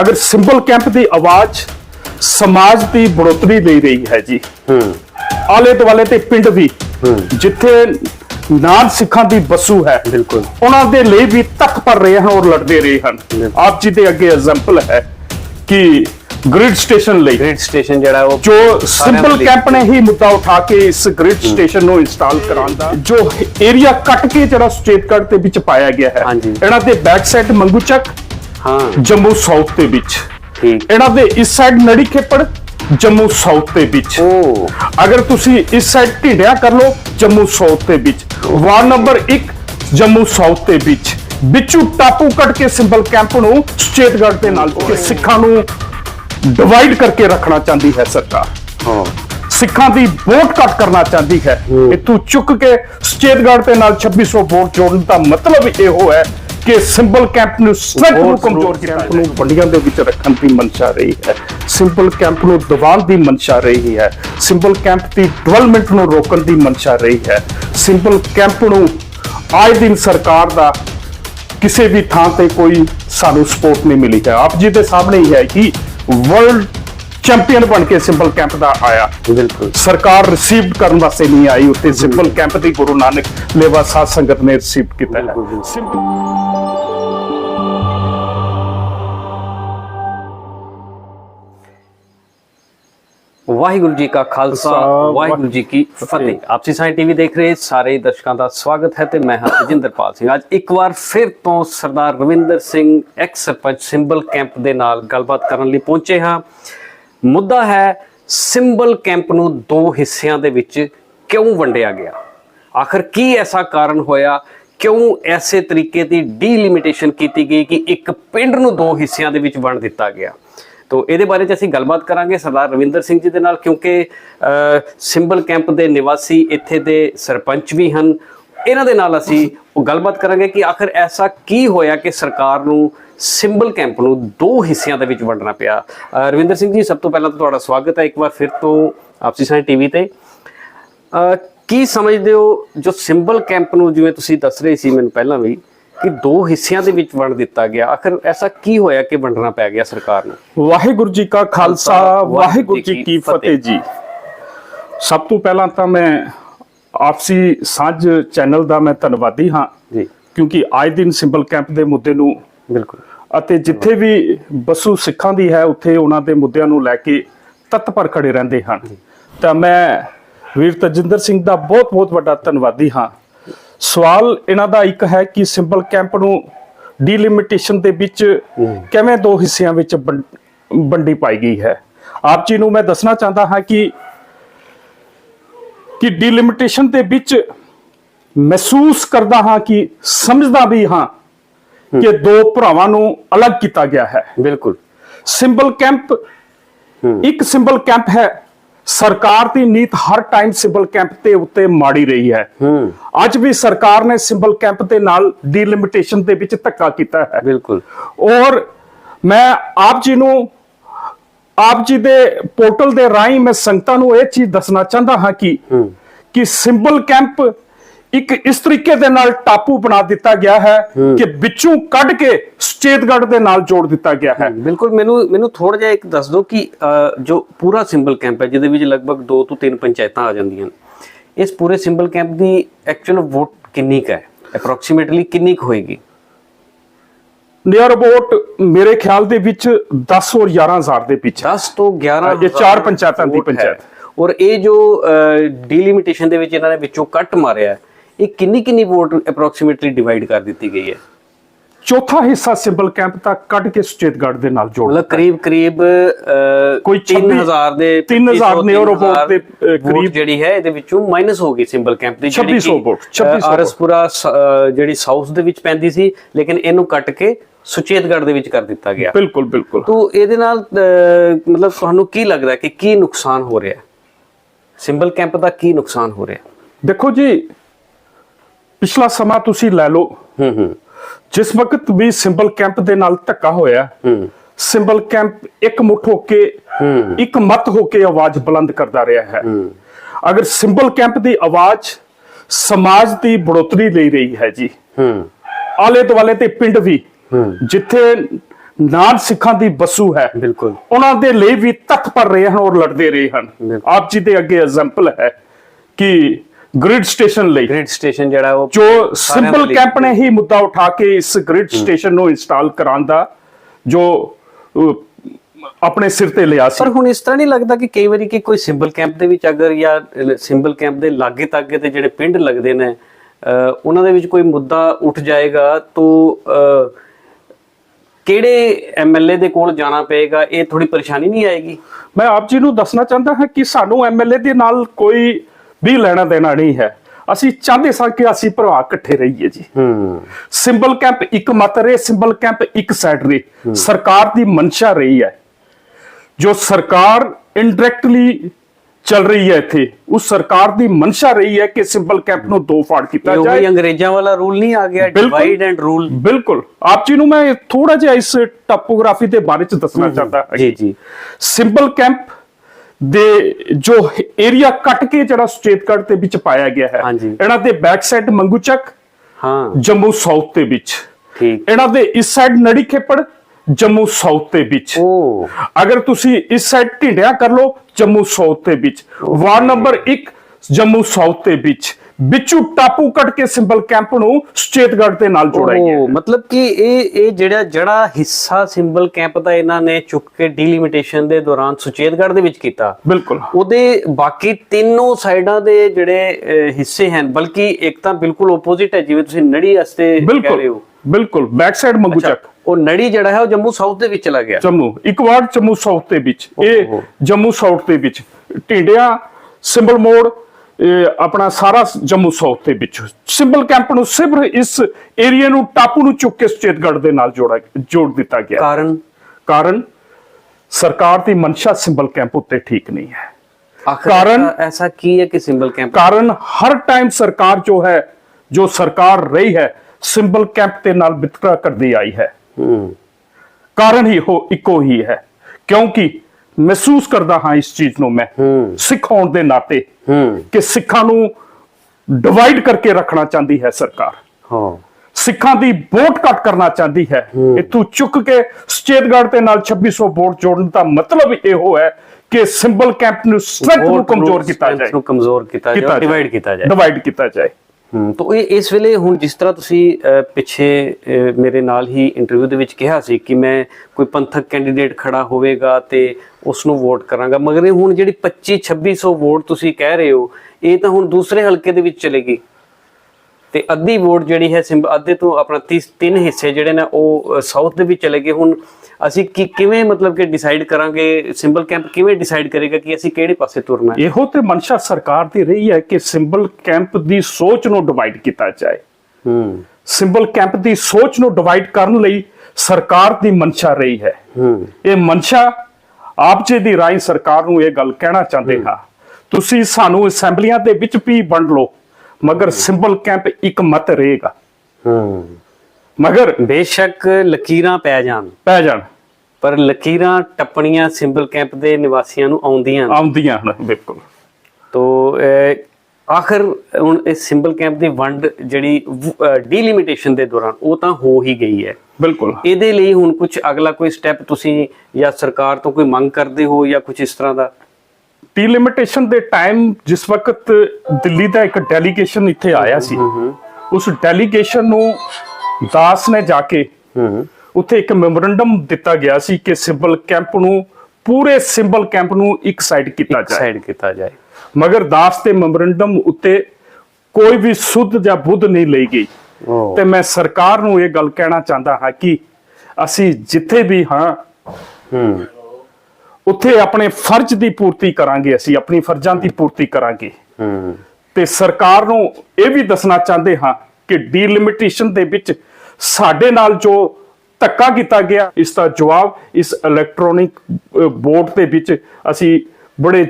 ਅਗਰ symbol camp ਦੀ ਆਵਾਜ਼ ਸਮਾਜ ਦੀ ਬੜੋਤਰੀ ਲਈ ਰਹੀ ਹੈ ਜੀ। ਹੂੰ। ਆਲੇ ਦੁਆਲੇ ਤੇ ਪਿੰਡ ਵੀ ਜਿੱਥੇ ਨਾਨ ਸਿੱਖਾਂ ਦੀ ਬਸੂ ਹੈ ਬਿਲਕੁਲ। ਉਹਨਾਂ ਦੇ ਲਈ ਵੀ ਤੱਕ ਪਰ ਰਹੇ ਹਨ ਔਰ ਲੜਦੇ ਰਹੇ ਹਨ। ਆਪ ਜੀ ਦੇ ਅੱਗੇ ਐਗਜ਼ਾਮਪਲ ਹੈ ਕਿ ਗ੍ਰਿਡ ਸਟੇਸ਼ਨ ਲਈ ਗ੍ਰਿਡ ਸਟੇਸ਼ਨ ਜਿਹੜਾ ਉਹ ਜੋ ਸਿੰਪਲ ਦੇ ਕੈਂਪ ਨੇ ਹੀ ਮੁੱਦਾ ਉਠਾ ਕੇ ਇਸ ਗ੍ਰਿਡ ਸਟੇਸ਼ਨ ਨੂੰ ਇੰਸਟਾਲ ਕਰਾਉਣ ਦਾ ਜੋ ਏਰੀਆ ਕੱਟ ਕੇ ਜਿਹੜਾ ਸਟੇਟਗੜ੍ਹ ਦੇ ਵਿੱਚ ਪਾਇਆ ਗਿਆ ਹੈ। ਇਹਨਾਂ ਦੇ ਬੈਕ ਸਾਈਡ ਮੰਗੂਚੱਕ ਹਾਂ। ਜੰਮੂ ਸਾਊਥ ਦੇ ਵਿੱਚ। ਠੀਕ। ਇਹਨਾਂ ਦੇ ਇਸ ਸਾਈਡ ਨੜੀ ਖੇਪੜ ਜੰਮੂ ਸਾਊਥ ਦੇ ਵਿੱਚ। ਅਗਰ ਤੁਸੀਂ ਇਸ ਸਾਈਡ ਢਿੰਡਿਆ ਕਰ ਲਓ ਜੰਮੂ ਸਾਊਥ ਦੇ ਵਿੱਚ। ਵਾਰਡ ਨੰਬਰ 1 ਜੰਮੂ ਸਾਊਥ ਦੇ ਵਿੱਚ। ਵਿੱਚੋਂ ਟਾਪੂ ਕੱਟ ਕੇ ਸਿੰਬਲ ਕੈਂਪ ਨੂੰ ਸਟੇਟਗੜ੍ਹ ਦੇ ਨਾਲ ਕਿ ਸਿੱਖਾਂ ਨੂੰ ਡਿਵਾਈਡ ਕਰਕੇ ਰੱਖਣਾ ਚਾਹੁੰਦੀ ਹੈ ਸਰਕਾਰ। ਹਾਂ। ਸਿੱਖਾਂ ਦੀ ਵੋਟ ਕੱਟ ਕਰਨਾ ਚਾਹੁੰਦੀ ਹੈ। ਇਥੋਂ ਚੁੱਕ ਕੇ ਸਟੇਟਗੜ੍ਹ ਦੇ ਨਾਲ 2600 ਵੋਟ ਜੋੜਨ ਦਾ ਮਤਲਬ ਇਹੋ ਹੈ ਕਿ ਸਿੰਬਲ ਕੈਂਪ ਨੂੰ ਸਟਰੈਂਥ ਨੂੰ ਕਮਜ਼ੋਰ ਕੈਂਪ ਨੂੰ ਵੰਡੀਆਂ ਦੇ ਵਿੱਚ ਰੱਖਣ ਦੀ ਮਨਸ਼ਾ ਰਹੀ ਹੈ। ਸਿੰਬਲ ਕੈਂਪ ਨੂੰ ਦਬਾਉਣ ਦੀ ਮਨਸ਼ਾ ਰਹੀ ਹੈ। ਸਿੰਬਲ ਕੈਂਪ ਦੀ ਡਿਵੈਲਪਮੈਂਟ ਨੂੰ ਰੋਕਣ ਦੀ ਮਨਸ਼ਾ ਰਹੀ ਹੈ। ਸਿੰਬਲ ਕੈਂਪ ਨੂੰ ਆਏ ਦਿਨ ਸਰਕਾਰ ਦਾ ਕਿਸੇ ਵੀ ਥਾਂ ਤੇ ਕੋਈ ਸਾਨੂੰ ਸਪੋਰਟ ਨਹੀਂ ਮਿਲੀ ਹੈ। ਆਪ ਜੀ ਦੇ ਸਾਹਮਣੇ ਹੀ ਹੈ ਕਿ ਵਰਲਡ ਚੈਂਪੀਅਨ ਬਣ ਕੇ ਸਿੰਬਲ ਕੈਂਪ ਦਾ ਆਇਆ। ਬਿਲਕੁਲ। ਸਰਕਾਰ ਰਿਸੀਵ ਕਰਨ ਵਾਸਤੇ ਨਹੀਂ ਆਈ ਉੱਤੇ ਸਿੰਬਲ ਕੈਂਪ ਦੀ ਗੁਰੂ ਨਾਨਕ ਲੇਵਾ ਸਾਧ ਸੰਗਤ ਨੇ ਰਿਸੀਵ ਕੀਤਾ ਹੈ। ਵਾਹਿਗੁਰੂ ਜੀ ਕਾ ਖਾਲਸਾ ਵਾਹਿਗੁਰੂ ਜੀ ਕੀ ਫਤਿਹ। ਆਪਸੀ ਸਾਈ ਟੀਵੀ ਦੇਖ ਰਹੇ ਸਾਰੇ ਦਰਸ਼ਕਾਂ ਦਾ ਸਵਾਗਤ ਹੈ ਤੇ ਮੈਂ ਹਾਂ ਤੇਜਿੰਦਰਪਾਲ ਸਿੰਘ। ਅੱਜ ਇੱਕ ਵਾਰ ਫਿਰ ਤੋਂ ਸਰਦਾਰ ਰਵਿੰਦਰ ਸਿੰਘ ਐਕਸ ਸਰਪੰਚ ਸਿੰਬਲ ਕੈਂਪ ਦੇ ਨਾਲ ਗੱਲਬਾਤ ਕਰਨ ਲਈ ਪਹੁੰਚੇ ਹਾਂ। ਮੁੱਦਾ ਹੈ ਸਿੰਬਲ ਕੈਂਪ ਨੂੰ ਦੋ ਹਿੱਸਿਆਂ ਦੇ ਵਿੱਚ ਕਿਉਂ ਵੰਡਿਆ ਗਿਆ? ਆਖਰ ਕੀ ਐਸਾ ਕਾਰਨ ਹੋਇਆ? ਕਿਉਂ ਐਸੇ ਤਰੀਕੇ ਦੀ ਡੀਲਿਮਿਟੇਸ਼ਨ ਕੀਤੀ ਗਈ ਕਿ ਇੱਕ ਪਿੰਡ ਨੂੰ ਦੋ ਹਿੱਸਿਆਂ ਦੇ ਵਿੱਚ ਵੰਡ ਦਿੱਤਾ ਗਿਆ? ਤੋ ਇਹਦੇ ਬਾਰੇ ਚ ਅਸੀਂ ਗੱਲਬਾਤ ਕਰਾਂਗੇ ਸਰਦਾਰ ਰਵਿੰਦਰ ਸਿੰਘ ਜੀ ਦੇ ਨਾਲ, ਕਿਉਂਕਿ ਸਿੰਬਲ ਕੈਂਪ ਦੇ ਨਿਵਾਸੀ ਇੱਥੇ ਦੇ ਸਰਪੰਚ ਵੀ ਹਨ। ਇਹਨਾਂ ਦੇ ਨਾਲ ਅਸੀਂ ਉਹ ਗੱਲਬਾਤ ਕਰਾਂਗੇ ਕਿ ਆਖਰ ਐਸਾ ਕੀ ਹੋਇਆ ਕਿ ਸਰਕਾਰ ਨੂੰ ਸਿੰਬਲ ਕੈਂਪ ਨੂੰ ਦੋ ਹਿੱਸਿਆਂ ਦੇ ਵਿੱਚ ਵੰਡਣਾ ਪਿਆ। ਰਵਿੰਦਰ ਸਿੰਘ ਜੀ, ਸਭ ਤੋਂ ਪਹਿਲਾਂ ਤਾਂ ਤੁਹਾਡਾ ਸਵਾਗਤ ਹੈ ਇੱਕ ਵਾਰ ਫਿਰ ਤੋਂ ਆਪਸੀ ਸਾਈ ਟੀਵੀ ਤੇ। ਕੀ ਸਮਝਦੇ ਹੋ ਜੋ ਸਿੰਬਲ ਕੈਂਪ ਨੂੰ ਜਿਵੇਂ ਤੁਸੀਂ ਦੱਸ ਰਹੇ ਸੀ ਮੈਨੂੰ ਪਹਿਲਾਂ ਵੀ ਕਿ ਦੋ ਹਿੱਸਿਆਂ ਦੇ ਵਿੱਚ ਵੰਡ ਦਿੱਤਾ ਗਿਆ। ਆਖਰ ਐਸਾ ਕੀ ਹੋਇਆ ਕਿ ਵੰਡਣਾ ਪੈ ਗਿਆ ਸਰਕਾਰ ਨੂੰ? ਵਾਹਿਗੁਰੂ ਜੀ ਕਾ ਖਾਲਸਾ ਵਾਹਿਗੁਰੂ ਜੀ ਕੀ ਫਤਿਹ। ਜੀ। ਸਭ ਤੋਂ ਪਹਿਲਾਂ ਤਾਂ ਮੈਂ ਆਪਸੀ ਸਾਂਝ ਚੈਨਲ ਦਾ ਮੈਂ ਧੰਨਵਾਦੀ ਹਾਂ ਜੀ। ਕਿਉਂਕਿ ਆਏ ਦਿਨ ਸਿੰਬਲ ਕੈਂਪ ਦੇ ਮੁੱਦੇ ਨੂੰ ਬਿਲਕੁਲ। ਅਤੇ ਜਿੱਥੇ ਵੀ ਬਸੂ ਸਿੱਖਾਂ ਦੀ ਹੈ ਉੱਥੇ ਉਹਨਾਂ ਦੇ ਮੁੱਦਿਆਂ ਨੂੰ ਲੈ ਕੇ ਤਤਪਰ ਖੜੇ ਰਹਿੰਦੇ ਹਨ। ਤਾਂ ਮੈਂ ਵੀਰ ਤਜਿੰਦਰ ਸਿੰਘ ਦਾ ਬਹੁਤ ਬਹੁਤ ਵੱਡਾ ਧੰਨਵਾਦੀ ਹਾਂ। ਸਵਾਲ ਇਹਨਾਂ ਦਾ ਇੱਕ ਹੈ ਕਿ ਸਿੰਬਲ ਕੈਂਪ ਨੂੰ ਡੀਲਿਮਿਟੇਸ਼ਨ ਦੇ ਵਿੱਚ ਕਿਵੇਂ ਦੋ ਹਿੱਸਿਆਂ ਵਿੱਚ ਵੰਡ- ਪਾਈ ਗਈ ਹੈ? ਆਪ ਜੀ ਨੂੰ ਮੈਂ ਦੱਸਣਾ ਚਾਹੁੰਦਾ ਹਾਂ ਕਿ ਕਿ ਡੀਲਿਮਿਟੇਸ਼ਨ ਦੇ ਵਿੱਚ ਮਹਿਸੂਸ ਕਰਦਾ ਹਾਂ ਕਿ ਸਮਝਦਾ ਵੀ ਹਾਂ ਕਿ ਦੋ ਭਰਾਵਾਂ ਨੂੰ ਅਲੱਗ ਕੀਤਾ ਗਿਆ ਹੈ। ਬਿਲਕੁਲ। ਸਿੰਬਲ ਕੈਂਪ ਇੱਕ ਸਿੰਬਲ ਕੈਂਪ ਹੈ ਸਰਕਾਰ ਦੀ ਨੀਤ ਹਰ ਟਾਈਮ ਸਿੰਬਲ ਕੈਂਪ ਦੇ ਉੱਤੇ ਮਾੜੀ ਰਹੀ ਹੈ। ਹੂੰ। ਅੱਜ ਵੀ ਸਰਕਾਰ ਨੇ ਸਿੰਬਲ ਕੈਂਪ ਦੇ ਨਾਲ ਡੀਲਿਮਿਟੇਸ਼ਨ ਦੇ ਵਿੱਚ ਧੱਕਾ ਕੀਤਾ ਹੈ। ਬਿਲਕੁਲ। ਔਰ ਮੈਂ ਆਪ ਜੀ ਨੂੰ ਆਪ ਜੀ ਦੇ ਪੋਰਟਲ ਦੇ ਰਾਹੀਂ ਮੈਂ ਸੰਗਤਾਂ ਨੂੰ ਇਹ ਚੀਜ਼ ਦੱਸਣਾ ਚਾਹੁੰਦਾ ਹਾਂ ਕਿ ਕਿ ਸਿੰਬਲ ਕੈਂਪ ਇੱਕ ਇਸ ਤਰੀਕੇ ਦੇ ਨਾਲ ਟਾਪੂ ਬਣਾ ਦਿੱਤਾ ਗਿਆ ਹੈ ਕਿ ਵਿੱਚੋਂ ਕੱਢ ਕੇ ਸਟੇਟਗੜ੍ਹ ਦੇ ਨਾਲ ਜੋੜ ਦਿੱਤਾ ਗਿਆ ਹੈ। ਬਿਲਕੁਲ ਮੈਨੂੰ ਮੈਨੂੰ ਥੋੜਾ ਜਿਹਾ ਇੱਕ ਦੱਸ ਦਿਓ ਕਿ ਜੋ ਪੂਰਾ ਸਿੰਬਲ ਕੈਂਪ ਹੈ ਜਿਹਦੇ ਵਿੱਚ ਲਗਭਗ 2 ਤੋਂ 3 ਪੰਚਾਇਤਾਂ ਆ ਜਾਂਦੀਆਂ ਨੇ ਇਸ ਪੂਰੇ ਸਿੰਬਲ ਕੈਂਪ ਦੀ ਐਕਚੁਅਲ ਵੋਟ ਕਿੰਨੀ ਕੁ ਹੈ? ਅਪਰੋਕਸੀਮੇਟਲੀ ਕਿੰਨੀ ਕੁ ਹੋਏਗੀ? ਨੀਅਰ ਅਬਾਊਟ ਮੇਰੇ ਖਿਆਲ ਦੇ ਵਿੱਚ 10 ਔਰ 11 ਹਜ਼ਾਰ ਦੇ ਪਿੱਛੇ 10 ਤੋਂ 11 ਇਹ ਚਾਰ ਪੰਚਾਇਤਾਂ ਦੀ। ਪੰਚਾਇਤ। ਔਰ ਇਹ ਜੋ ਡੀਲਿਮਿਟੇਸ਼ਨ ਦੇ ਵਿੱਚ ਇਹਨਾਂ ਨੇ ਵਿੱਚੋਂ ਕੱਟ ਮਾਰਿਆ ਹੈ, ਇਹ ਕਿੰਨੀ ਕਿੰਨੀ ਵੋਟ ਅਪਰੋਕਸੀਮੇਟਲੀ ਡਿਵਾਈਡ ਕਰ ਦਿੱਤੀ ਗਈ ਹੈ? ਚੌਥਾ ਹਿੱਸਾ ਸਿੰਬਲ ਕੈਂਪ ਦਾ ਕੱਢ ਕੇ ਸਟੇਟਗੜ੍ਹ ਦੇ ਨਾਲ ਜੋੜ ਮਤਲਬ ਕਰੀਬ ਕਰੀਬ ਕੋਈ 3000 ਦੇ 3000 2500, ਨਿਊਰੋ ਵੋਟ 3000 ਦੇ, ਕਰੀਬ ਜਿਹੜੀ ਹੈ ਇਹਦੇ ਵਿੱਚੋਂ ਮਾਈਨਸ ਹੋ ਗਈ ਸਿੰਬਲ ਕੈਂਪ ਦੀ 2600 ਵੋਟ, 2600 ਆਰਸਪੁਰਾ ਜਿਹੜੀ ਸਾਊਥ ਦੇ ਵਿੱਚ ਪੈਂਦੀ ਸੀ ਲੇਕਿਨ ਇਹਨੂੰ ਕੱਟ ਕੇ ਸੁਚੇਤਗੜ੍ਹ ਦੇ ਵਿੱਚ ਕਰ ਦਿੱਤਾ ਗਿਆ। ਬਿਲਕੁਲ ਬਿਲਕੁਲ। ਤੋ ਇਹਦੇ ਨਾਲ ਮਤਲਬ ਤੁਹਾਨੂੰ ਕੀ ਲੱਗਦਾ ਕਿ ਕੀ ਨੁਕਸਾਨ ਹੋ ਰਿਹਾ ਸਿੰਬਲ ਕੈਂਪ ਦਾ ਕੀ ਨੁਕਸਾਨ ਹੋ ਰਿਹਾ ਦੇਖੋ ਜੀ ਪਿਛਲਾ ਸਮਾਂ ਤੁਸੀਂ ਲੈ ਲਓ। ਹੂੰ ਹੂੰ। ਜਿਸ ਵਕਤ ਵੀ ਸਿੰਬਲ ਕੈਂਪ ਦੇ ਨਾਲ ਧੱਕਾ ਹੋਇਆ ਹੂੰ। ਸਿੰਬਲ ਕੈਂਪ ਇੱਕ ਮੁੱਠ ਹੋ ਕੇ ਹੂੰ। ਇੱਕ ਮਤ ਹੋ ਕੇ ਆਵਾਜ਼ ਬੁਲੰਦ ਕਰਦਾ ਰਿਹਾ ਹੈ। ਹੂੰ। ਅਗਰ ਸਿੰਬਲ ਕੈਂਪ ਦੀ ਆਵਾਜ਼ ਸਮਾਜ ਦੀ ਬੜੋਤਰੀ ਲਈ ਰਹੀ ਹੈ ਜੀ। ਹੂੰ। ਆਲੇ ਦੁਆਲੇ ਤੇ ਪਿੰਡ ਵੀ ਜਿੱਥੇ ਨਾਲ ਸਿੱਖਾਂ ਦੀ ਬਸੂ ਹੈ ਬਿਲਕੁਲ। ਉਹਨਾਂ ਦੇ ਲਈ ਵੀ ਤਤਪਰ ਰਹੇ ਹਨ ਔਰ ਲੜਦੇ ਰਹੇ ਹਨ। ਆਪ ਜੀ ਦੇ ਅੱਗੇ ਐਗਜ਼ਾਮਪਲ ਹੈ ਕਿ ਗ੍ਰਿਡ ਸਟੇਸ਼ਨ ਲਈ। ਗ੍ਰਿਡ ਸਟੇਸ਼ਨ ਜਿਹੜਾ ਉਹ ਜੋ ਸਿੰਪਲ ਕੈਂਪ ਨੇ ਹੀ ਮੁੱਦਾ ਉਠਾ ਕੇ ਇਸ ਗ੍ਰਿਡ ਸਟੇਸ਼ਨ ਨੂੰ ਇੰਸਟਾਲ ਕਰਾਉਣ ਦਾ ਜੋ ਆਪਣੇ ਸਿਰ ਤੇ ਲਿਆ ਸੀ। ਪਰ ਹੁਣ ਇਸ ਤਰ੍ਹਾਂ ਨਹੀਂ ਲੱਗਦਾ ਕਿ ਕਈ ਵਾਰੀ ਕਿ ਕੋਈ ਸਿੰਬਲ ਕੈਂਪ ਦੇ ਵਿੱਚ ਅਗਰ ਜਾਂ ਸਿੰਬਲ ਕੈਂਪ ਦੇ ਲਾਗੇ ਤਾਗੇ ਤੇ ਜਿਹੜੇ ਪਿੰਡ ਲੱਗਦੇ ਨੇ ਉਹਨਾਂ ਦੇ ਵਿੱਚ ਕੋਈ ਮੁੱਦਾ ਉੱਠ ਜਾਏਗਾ ਤਾਂ ਕਿਹੜੇ ਐਮਐਲਏ ਦੇ ਕੋਲ ਜਾਣਾ ਪਏਗਾ ਇਹ ਥੋੜੀ ਪਰੇਸ਼ਾਨੀ ਨਹੀਂ ਆਏਗੀ? ਮੈਂ ਆਪ ਜੀ ਨੂੰ ਦੱਸਣਾ ਚਾਹੁੰਦਾ ਹਾਂ ਕਿ ਸਾਨੂੰ ਐਮਐਲਏ ਦੇ ਨਾਲ ਕੋਈ ਵੀ ਲੈਣਾ ਦੇਣਾ ਨਹੀਂ ਹੈ। ਅਸੀਂ ਚਾਹੁੰਦੇ ਸਾਂ ਕਿ ਅਸੀਂ ਭਰਾ ਇਕੱਠੇ ਰਹੀਏ ਜੀ। ਹੂੰ। ਸਿੰਬਲ ਕੈਂਪ ਇੱਕ ਮਤ ਰਹੇ ਸਿੰਬਲ ਕੈਂਪ ਇੱਕ ਸਾਈਡ ਰਹੇ ਸਰਕਾਰ ਦੀ ਮਨਸ਼ਾ ਰਹੀ ਹੈ। ਜੋ ਸਰਕਾਰ ਇਨਡਾਇਰੈਕਟਲੀ ਚੱਲ ਰਹੀ ਹੈ ਇੱਥੇ ਉਸ ਸਰਕਾਰ ਦੀ ਮਨਸ਼ਾ ਰਹੀ ਹੈ ਕਿ ਸਿੰਬਲ ਕੈਂਪ ਨੂੰ ਦੋ ਫਾੜ ਕੀਤਾ ਇਹ ਉਹ ਜਾਏ। ਵੀ ਅੰਗਰੇਜ਼ਾਂ ਵਾਲਾ ਰੂਲ ਨਹੀਂ ਆ ਗਿਆ। ਡਿਵਾਈਡ ਐਂਡ ਰੂਲ ਬਿਲਕੁਲ। ਆਪ ਜੀ ਨੂੰ ਮੈਂ ਥੋੜਾ ਜਿਹਾ ਇਸ ਟਪੋਗ੍ਰਾਫੀ ਦੇ ਬਾਰੇ ਚ ਦੱਸਣਾ ਚਾਹੁੰਦਾ ਜੀ ਜੀ। ਸਿੰਬਲ ਕੈਂਪ ਦੇ ਜੋ ਏਰੀਆ ਕੱਟ ਕੇ ਜਿਹੜਾ ਸਟੇਟਗੜ੍ਹ ਦੇ ਵਿੱਚ ਪਾਇਆ ਗਿਆ ਹੈ। ਇਹਨਾਂ ਦੇ ਬੈਕ ਸਾਈਡ ਮੰਗੂਚੱਕ ਹਾਂ। ਜੰਮੂ ਸਾਊਥ ਦੇ ਵਿੱਚ। ਠੀਕ। ਇਹਨਾਂ ਦੇ ਇਸ ਸਾਈਡ ਨੜੀ ਖੇਪੜ ਜੰਮੂ ਸਾਊਥ ਦੇ ਵਿੱਚ। ਉਹ ਅਗਰ ਤੁਸੀਂ ਇਸ ਸਾਈਡ ਢਿੰਡਿਆ ਕਰ ਲਓ ਜੰਮੂ ਸਾਊਥ ਦੇ ਵਿੱਚ। ਵਾਰਡ ਨੰਬਰ 1 ਜੰਮੂ ਸਾਊਥ ਦੇ ਵਿੱਚ। ਵਿੱਚੋਂ ਟਾਪੂ ਕੱਟ ਕੇ ਸਿੰਬਲ ਕੈਂਪ ਨੂੰ ਸਟੇਟਗੜ੍ਹ ਦੇ ਨਾਲ ਜੋੜਿਆ ਗਿਆ ਉਹ ਮਤਲਬ ਕਿ ਇਹ ਇਹ ਜਿਹੜਾ ਜੜਾ ਹਿੱਸਾ ਸਿੰਬਲ ਕੈਂਪ ਦਾ ਇਹਨਾਂ ਨੇ ਚੁੱਕ ਕੇ ਡੀਲਿਮਿਟੇਸ਼ਨ ਦੇ ਦੌਰਾਨ ਸੁਚੇਤਗੜ੍ਹ ਦੇ ਵਿੱਚ ਕੀਤਾ। ਬਿਲਕੁਲ। ਉਹਦੇ ਬਾਕੀ ਤਿੰਨੋਂ ਸਾਈਡਾਂ ਦੇ ਜਿਹੜੇ ਹਿੱਸੇ ਹਨ ਬਲਕਿ ਇੱਕ ਤਾਂ ਬਿਲਕੁਲ ਆਪੋਜ਼ਿਟ ਹੈ ਜਿਵੇਂ ਤੁਸੀਂ ਨੜੀ ਵਾਸਤੇ ਕਹਿ ਰਹੇ ਹੋ। ਬਿਲਕੁਲ ਬੈਕ ਸਾਈਡ ਮੰਗੂਚੱਕ ਉਹ ਨੜੀ ਜਿਹੜਾ ਹੈ ਉਹ ਜੰਮੂ ਸਾਊਥ ਦੇ ਵਿੱਚ ਚਲਾ ਗਿਆ। ਜੰਮੂ ਇੱਕ ਵਾਰਡ ਜੰਮੂ ਸਾਊਥ ਦੇ ਵਿੱਚ। ਇਹ। ਜੰਮੂ ਸਾਊਥ ਦੇ ਵਿੱਚ। ਢਿੰਡਿਆ ਸਿੰਬਲ ਮੋੜ ਆਪਣਾ ਸਾਰਾ ਜੰਮੂ ਸਾਊਥ ਦੇ ਵਿੱਚ। ਸਿੰਬਲ ਕੈਂਪ ਨੂੰ ਸਿਰਫ ਇਸ ਏਰੀਆ ਨੂੰ ਟਾਪੂ ਨੂੰ ਚੁੱਕ ਕੇ ਸਟੇਟਗੜ੍ਹ ਦੇ ਨਾਲ ਜੋੜਾ ਜੋੜ ਦਿੱਤਾ ਗਿਆ। ਕਾਰਨ? ਕਾਰਨ ਸਰਕਾਰ ਦੀ ਮਨਸ਼ਾ ਸਿੰਬਲ ਕੈਂਪ ਉੱਤੇ ਠੀਕ ਨਹੀਂ ਹੈ। ਕਾਰਨ- ਐਸਾ- ਕੀ ਹੈ ਕਿ ਸਿੰਬਲ ਕੈਂਪ ਕਾਰਨ ਹਰ ਟਾਈਮ ਸਰਕਾਰ ਜੋ ਹੈ ਜੋ ਸਰਕਾਰ ਰਹੀ ਹੈ ਸਿੰਬਲ ਕੈਂਪ ਦੇ ਨਾਲ ਵਿਤਕਰਾ ਕਰਦੀ ਆਈ ਹੈ। ਹੂੰ। ਕਾਰਨ ਹੀ ਹੋ ਇੱਕੋ ਹੀ ਹੈ। ਕਿਉਂਕਿ ਮਹਿਸੂਸ ਕਰਦਾ ਹਾਂ ਇਸ ਚੀਜ਼ ਨੂੰ ਮੈਂ। ਹੂੰ। ਸਿੱਖ ਹੋਣ ਦੇ ਨਾਤੇ ਕਿ ਸਿੱਖਾਂ ਨੂੰ ਡਿਵਾਈਡ ਕਰਕੇ ਰੱਖਣਾ ਚਾਹੁੰਦੀ ਹੈ ਸਰਕਾਰ। ਹਾਂ। ਸਿੱਖਾਂ ਦੀ ਵੋਟ ਕੱਟ ਕਰਨਾ ਚਾਹੁੰਦੀ ਹੈ। ਇਤੋਂ ਚੁੱਕ ਕੇ ਸਟੇਟਗੜ੍ਹ ਦੇ ਨਾਲ 2600 ਵੋਟ ਜੋੜਨ ਦਾ ਮਤਲਬ ਇਹੋ ਹੈ ਕਿ ਸਿੰਬਲ ਕੈਂਪ ਨੂੰ ਸਟਰੈਂਥ ਨੂੰ ਕਮਜ਼ੋਰ ਕੀਤਾ ਜਾਏ। ਨੂੰ ਕਮਜ਼ੋਰ ਕੀਤਾ ਜਾਏ ਡਿਵਾਈਡ ਕੀਤਾ ਜਾਏ। ਡਿਵਾਈਡ ਕੀਤਾ ਜਾਏ। ਤਾਂ ਇਹ ਇਸ ਵੇਲੇ ਹੁਣ ਜਿਸ ਤਰ੍ਹਾਂ ਤੁਸੀਂ ਪਿੱਛੇ ਮੇਰੇ ਨਾਲ ਹੀ ਇੰਟਰਵਿਊ ਦੇ ਵਿੱਚ ਕਿਹਾ ਸੀ ਕਿ ਮੈਂ ਕੋਈ ਪੰਥਕ ਕੈਂਡੀਡੇਟ ਖੜਾ ਹੋਵੇਗਾ ਤੇ ਉਸ ਨੂੰ ਵੋਟ ਕਰਾਂਗਾ, ਮਗਰ ਇਹ ਹੁਣ ਜਿਹੜੀ 25 2600 ਵੋਟ ਤੁਸੀਂ ਕਹਿ ਰਹੇ ਹੋ, ਇਹ ਤਾਂ ਹੁਣ ਦੂਸਰੇ ਹਲਕੇ ਦੇ ਵਿੱਚ ਚਲੇਗੀ ਤੇ ਅੱਧੀ ਵੋਟ ਜਿਹੜੀ ਹੈ, ਸਿੰਬ, ਅੱਧੇ ਤੋਂ ਆਪਣਾ 30 ਤਿੰਨ ਹਿੱਸੇ ਜਿਹੜੇ ਨੇ ਉਹ ਸਾਊਥ ਦੇ ਵਿੱਚ ਚਲੇ ਗਏ। ਹੁਣ ਅਸੀਂ ਕੀ ਕਿਵੇਂ ਮਤਲਬ ਕਿ ਡਿਸਾਈਡ ਕਰਾਂਗੇ ਸਿੰਬਲ ਕੈਂਪ ਕਿਵੇਂ ਡਿਸਾਈਡ ਕਰੇਗਾ ਕਿ ਅਸੀਂ ਕਿਹੜੇ ਪਾਸੇ ਤੁਰਨਾ ਹੈ? ਇਹੋ ਤੇ ਮਨਸ਼ਾ ਸਰਕਾਰ ਦੀ ਰਹੀ ਹੈ ਕਿ ਸਿੰਬਲ ਕੈਂਪ ਦੀ ਸੋਚ ਨੂੰ ਡਿਵਾਈਡ ਕੀਤਾ ਜਾਏ। ਹੂੰ। ਸਿੰਬਲ ਕੈਂਪ ਦੀ ਸੋਚ ਨੂੰ ਡਿਵਾਈਡ ਕਰਨ ਲਈ ਸਰਕਾਰ ਦੀ ਮਨਸ਼ਾ ਰਹੀ ਹੈ। ਹੂੰ। ਇਹ ਮਨਸ਼ਾ ਆਪ ਜੀ ਦੀ ਰਾਈ ਸਰਕਾਰ ਨੂੰ ਇਹ ਗੱਲ ਕਹਿਣਾ ਚਾਹੁੰਦੇ ਹਾਂ। ਤੁਸੀਂ ਸਾਨੂੰ ਅਸੈਂਬਲੀਆਂ ਦੇ ਵਿੱਚ ਵੀ ਵੰਡ ਲਓ ਮਗਰ ਸਿੰਬਲ ਕੈਂਪ ਇੱਕ ਮਤ ਰਹੇਗਾ। ਹੂੰ। ਮਗਰ ਬੇਸ਼ੱਕ ਲਕੀਰਾਂ ਪੈ ਜਾਣ। ਪੈ ਜਾਣ। ਪਰ ਲਕੀਰਾਂ ਟੱਪਣੀਆਂ ਸਿੰਬਲ ਕੈਂਪ ਦੇ ਨਿਵਾਸੀਆਂ ਨੂੰ ਆਉਂਦੀਆਂ ਨੇ। ਆਉਂਦੀਆਂ ਹਨ ਬਿਲਕੁਲ। ਤੋ ਅਹ, ਆਖਰ ਹੁਣ ਇਸ ਸਿੰਬਲ ਕੈਂਪ ਦੀ ਵੰਡ ਜਿਹੜੀ ਡੀਲਿਮਿਟੇਸ਼ਨ ਦੇ ਦੌਰਾਨ ਉਹ ਤਾਂ ਹੋ ਹੀ ਗਈ ਹੈ। ਬਿਲਕੁਲ। ਇਹਦੇ ਲਈ ਹੁਣ ਕੁਝ ਅਗਲਾ ਕੋਈ ਸਟੈਪ ਤੁਸੀਂ ਜਾਂ ਸਰਕਾਰ ਤੋਂ ਕੋਈ ਮੰਗ ਕਰਦੇ ਹੋ ਜਾਂ ਕੁਝ ਇਸ ਤਰ੍ਹਾਂ ਦਾ? ਟੀ ਲਿਮਿਟੇਸ਼ਨ ਦੇ ਟਾਈਮ ਜਿਸ ਵਕਤ ਦਿੱਲੀ ਦਾ ਇੱਕ ਡੈਲੀਗੇਸ਼ਨ ਇੱਥੇ ਆਇਆ ਸੀ ਉਸ ਡੈਲੀਗੇਸ਼ਨ ਨੂੰ ਦਾਸ ਨੇ ਜਾ ਕੇ ਹੂੰ। ਉੱਥੇ ਇੱਕ ਮੈਮੋਰੰਡਮ ਦਿੱਤਾ ਗਿਆ ਸੀ ਕਿ ਸਿੰਬਲ ਕੈਂਪ ਨੂੰ ਪੂਰੇ ਸਿੰਬਲ ਕੈਂਪ ਨੂੰ ਇੱਕ ਸਾਈਡ ਕੀਤਾ ਜਾਏ। ਸਾਈਡ ਕੀਤਾ ਜਾਏ। ਮਗਰ ਦਾਸ ਤੇ ਮੈਮੋਰੰਡਮ ਉੱਤੇ ਕੋਈ ਵੀ ਸੁੱਧ ਜਾਂ ਬੁੱਧ ਨਹੀਂ ਲਈ ਗਈ। ਤੇ ਮੈਂ ਸਰਕਾਰ ਨੂੰ ਇਹ ਗੱਲ ਕਹਿਣਾ ਚਾਹੁੰਦਾ ਹਾਂ ਕਿ ਅਸੀਂ ਜਿੱਥੇ ਵੀ ਹਾਂ ਹੂੰ। ਉੱਥੇ ਆਪਣੇ ਫਰਜ਼ ਦੀ ਪੂਰਤੀ ਕਰਾਂਗੇ ਅਸੀਂ ਆਪਣੀ ਫਰਜ਼ਾਂ ਦੀ ਪੂਰਤੀ ਕਰਾਂਗੇ। ਹੂੰ। ਤੇ ਸਰਕਾਰ ਨੂੰ ਇਹ ਵੀ ਦੱਸਣਾ ਚਾਹੁੰਦੇ ਹਾਂ ਕਿ ਡੀਲਿਮਿਟੇਸ਼ਨ ਦੇ ਵਿੱਚ ਸਾਡੇ ਨਾਲ ਜੋ ਧੱਕਾ ਕੀਤਾ ਗਿਆ, ਇਸ ਦਾ ਜਵਾਬ ਇਸ ਇਲੈਕਟ੍ਰੋਨਿਕ ਬੋਰਡ ਦੇ ਵਿੱਚ ਅਸੀਂ ਬੜੇ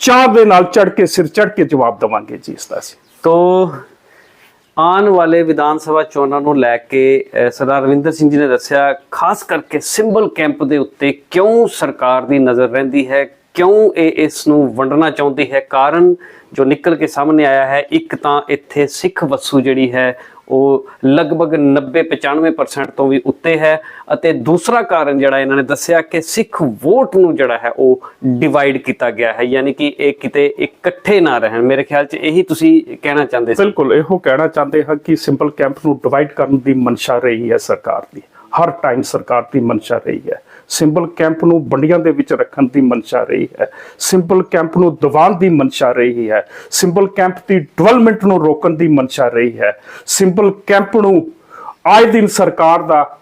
ਚਾਹ ਦੇ ਨਾਲ ਚੜ ਕੇ, ਸਿਰ ਚੜ ਕੇ ਜਵਾਬ ਦਵਾਂਗੇ ਜੀ ਇਸ ਦਾ ਅਸੀਂ। ਤੋ ਆਉਣ ਵਾਲੇ ਵਿਧਾਨ ਸਭਾ ਚੋਣਾਂ ਨੂੰ ਲੈ ਕੇ ਸਰਦਾਰ ਰਵਿੰਦਰ ਸਿੰਘ ਜੀ ਨੇ ਦੱਸਿਆ, ਖਾਸ ਕਰਕੇ ਸਿੰਬਲ ਕੈਂਪ ਦੇ ਉੱਤੇ ਕਿਉਂ ਸਰਕਾਰ ਦੀ ਨਜ਼ਰ ਰਹਿੰਦੀ ਹੈ? ਕਿਉਂ ਇਹ ਇਸ ਨੂੰ ਵੰਡਣਾ ਚਾਹੁੰਦੀ ਹੈ? ਕਾਰਨ ਜੋ ਨਿਕਲ ਕੇ ਸਾਹਮਣੇ ਆਇਆ ਹੈ, ਇੱਕ ਤਾਂ ਇੱਥੇ ਸਿੱਖ ਵਸੂ ਜਿਹੜੀ ਹੈ ਉਹ ਲਗਭਗ 90 95% ਤੋਂ ਵੀ ਉੱਤੇ ਹੈ ਅਤੇ ਦੂਸਰਾ ਕਾਰਨ ਜਿਹੜਾ ਇਹਨਾਂ ਨੇ ਦੱਸਿਆ ਕਿ ਸਿੱਖ ਵੋਟ ਨੂੰ ਜਿਹੜਾ ਹੈ ਉਹ ਡਿਵਾਈਡ ਕੀਤਾ ਗਿਆ ਹੈ, ਯਾਨੀ ਕਿ ਇਹ ਕਿਤੇ ਇਕੱਠੇ ਨਾ ਰਹਿਣ। ਮੇਰੇ ਖਿਆਲ 'ਚ ਇਹੀ ਤੁਸੀਂ ਕਹਿਣਾ ਚਾਹੁੰਦੇ ਸੀ? ਬਿਲਕੁਲ, ਇਹੋ ਕਹਿਣਾ ਚਾਹੁੰਦੇ ਹਾਂ ਕਿ ਸਿੰਪਲ ਕੈਂਪ ਨੂੰ ਡਿਵਾਈਡ ਕਰਨ ਦੀ ਮਨਸ਼ਾ ਰਹੀ ਹੈ ਸਰਕਾਰ ਦੀ। ਹਰ ਟਾਈਮ ਸਰਕਾਰ ਦੀ ਮਨਸ਼ਾ ਰਹੀ ਹੈ। ਸਿੰਬਲ ਕੈਂਪ ਨੂੰ ਬੰਡੀਆਂ ਦੇ ਵਿੱਚ ਰੱਖਣ ਦੀ ਮਨਸ਼ਾ ਰਹੀ ਹੈ। ਸਿੰਬਲ ਕੈਂਪ ਨੂੰ ਦਬਾਉਣ ਦੀ ਮਨਸ਼ਾ ਰਹੀ ਹੈ। ਸਿੰਬਲ ਕੈਂਪ ਦੀ ਡਿਵੈਲਪਮੈਂਟ ਨੂੰ ਰੋਕਣ ਦੀ ਮਨਸ਼ਾ ਰਹੀ ਹੈ। ਸਿੰਬਲ ਕੈਂਪ ਨੂੰ ਆਏ ਦਿਨ ਸਰਕਾਰ ਦਾ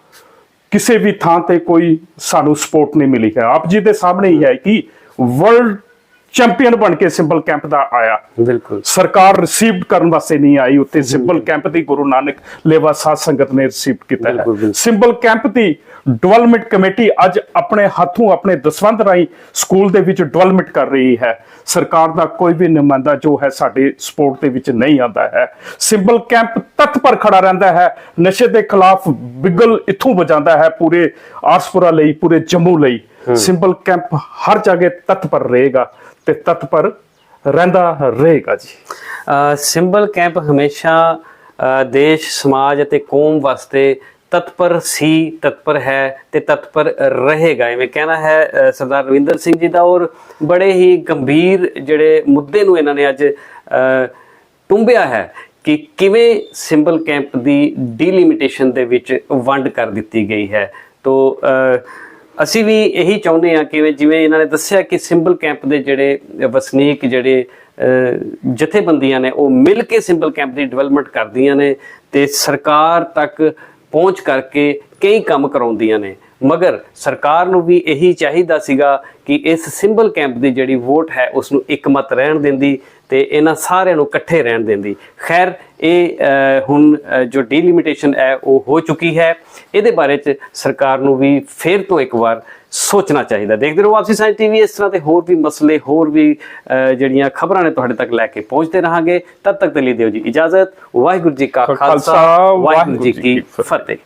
ਕਿਸੇ ਵੀ ਥਾਂ ਤੇ ਕੋਈ ਸਾਨੂੰ ਸਪੋਰਟ ਨਹੀਂ ਮਿਲੀ ਹੈ। ਆਪ ਜੀ ਦੇ ਸਾਹਮਣੇ ਹੀ ਹੈ ਕਿ ਵਰਲਡ ਚੈਂਪੀਅਨ ਬਣ ਕੇ ਸਿੰਪਲ ਕੈਂਪ ਦਾ ਆਇਆ। ਬਿਲਕੁਲ। ਸਰਕਾਰ ਰਿਸੀਵਡ ਕਰਨ ਵਾਸਤੇ ਨਹੀਂ ਆਈ ਉੱਥੇ ਸਿੰਬਲ ਕੈਂਪ ਦੀ ਗੁਰੂ ਨਾਨਕ ਲੇਵਾ ਸਾਧ ਸੰਗਤ ਨੇ ਰਿਸੀਵਡ ਕੀਤਾ ਹੈ। ਸਿੰਬਲ ਕੈਂਪ ਦੀ ਡਿਵੈਲਪਮੈਂਟ ਕਮੇਟੀ ਅੱਜ ਆਪਣੇ ਹੱਥੋਂ ਆਪਣੇ ਦਸਵੰਧ ਰਾਹੀਂ ਸਕੂਲ ਦੇ ਵਿੱਚ ਡਿਵੈਲਪਮੈਂਟ ਕਰ ਰਹੀ ਹੈ। ਸਰਕਾਰ ਦਾ ਕੋਈ ਵੀ ਨੁਮਾਇੰਦਾ ਜੋ ਹੈ ਸਾਡੇ ਸਪੋਰਟ ਦੇ ਵਿੱਚ ਨਹੀਂ ਆਉਂਦਾ ਹੈ। ਸਿੰਬਲ ਕੈਂਪ ਤਤਪਰ ਖੜਾ ਰਹਿੰਦਾ ਹੈ। ਨਸ਼ੇ ਦੇ ਖਿਲਾਫ ਬਿਗਲ ਇੱਥੋਂ ਵਜਾਉਂਦਾ ਹੈ ਪੂਰੇ ਆਸਪੁਰਾ ਲਈ ਪੂਰੇ ਜੰਮੂ ਲਈ। ਸਿੰਬਲ ਕੈਂਪ ਹਰ ਜਗ੍ਹਾ ਤਤਪਰ ਰਹੇਗਾ ਤੇ ਤਤਪਰ ਰਹਿੰਦਾ ਰਹੇਗਾ ਜੀ। ਸਿੰਬਲ ਕੈਂਪ ਹਮੇਸ਼ਾ ਦੇਸ਼ ਸਮਾਜ ਅਤੇ ਕੌਮ ਵਾਸਤੇ ਤਤਪਰ ਸੀ ਤਤਪਰ ਹੈ ਤੇ ਤਤਪਰ ਰਹੇਗਾ। ਐਵੇਂ ਕਹਿਣਾ ਹੈ ਸਰਦਾਰ ਰਵਿੰਦਰ ਸਿੰਘ ਜੀ ਦਾ ਔਰ ਬੜੇ ਹੀ ਗੰਭੀਰ ਜਿਹੜੇ ਮੁੱਦੇ ਨੂੰ ਇਹਨਾਂ ਨੇ ਅੱਜ ਟੁੰਬਿਆ ਹੈ ਕਿ ਕਿਵੇਂ ਸਿੰਬਲ ਕੈਂਪ ਦੀ ਡੀਲਿਮਿਟੇਸ਼ਨ ਦੇ ਵਿੱਚ ਵੰਡ ਕਰ ਦਿੱਤੀ ਗਈ ਹੈ। ਤੋ ਅਸੀਂ ਵੀ ਇਹੀ ਚਾਹੁੰਦੇ ਹਾਂ ਕਿ ਜਿਵੇਂ ਇਹਨਾਂ ਨੇ ਦੱਸਿਆ ਕਿ ਸਿੰਬਲ ਕੈਂਪ ਦੇ ਜਿਹੜੇ ਵਸਨੀਕ ਜਿਹੜੇ ਜਥੇਬੰਦੀਆਂ ਨੇ, ਉਹ ਮਿਲ ਕੇ ਸਿੰਬਲ ਕੈਂਪ ਦੀ ਡਿਵੈਲਪਮੈਂਟ ਕਰਦੀਆਂ ਨੇ ਤੇ ਸਰਕਾਰ ਤੱਕ ਪਹੁੰਚ ਕਰਕੇ ਕਈ ਕੰਮ ਕਰਾਉਂਦੀਆਂ ਨੇ। ਮਗਰ ਸਰਕਾਰ ਨੂੰ ਵੀ ਇਹੀ ਚਾਹੀਦਾ ਸੀਗਾ ਕਿ ਇਸ ਸਿੰਬਲ ਕੈਂਪ ਦੀ ਜਿਹੜੀ ਵੋਟ ਹੈ ਉਸ ਨੂੰ ਇੱਕਮਤ ਰਹਿਣ ਦਿੰਦੀ ਤੇ ਇਹਨਾਂ ਸਾਰਿਆਂ ਨੂੰ ਇਕੱਠੇ ਰਹਿਣ ਦਿੰਦੀ। ਖੈਰ ਇਹ ਹੁਣ ਜੋ ਡੀਲਿਮਿਟੇਸ਼ਨ ਹੈ ਉਹ ਹੋ ਚੁੱਕੀ ਹੈ। ਇਹਦੇ ਬਾਰੇ ਚ ਸਰਕਾਰ ਨੂੰ ਵੀ ਫੇਰ ਤੋਂ ਇੱਕ ਵਾਰ ਸੋਚਣਾ ਚਾਹੀਦਾ। ਦੇਖਦੇ ਰਹੋ ਆਪਸੀ ਸਾਇੰਸ ਟੀਵੀ ਇਸ ਤਰ੍ਹਾਂ ਦੇ ਹੋਰ ਵੀ ਮਸਲੇ ਹੋਰ ਵੀ ਜਿਹੜੀਆਂ ਖਬਰਾਂ ਨੇ ਤੁਹਾਡੇ ਤੱਕ ਲੈ ਕੇ ਪਹੁੰਚਦੇ ਰਹਾਂਗੇ। ਤਦ ਤੱਕ ਦੇ ਲਈ ਦਿਓ ਜੀ ਇਜਾਜ਼ਤ। ਵਾਹਿਗੁਰੂ ਜੀ ਕਾ ਖਾਲਸਾ ਵਾਹਿਗੁਰੂ ਜੀ ਕੀ ਫਤਿਹ।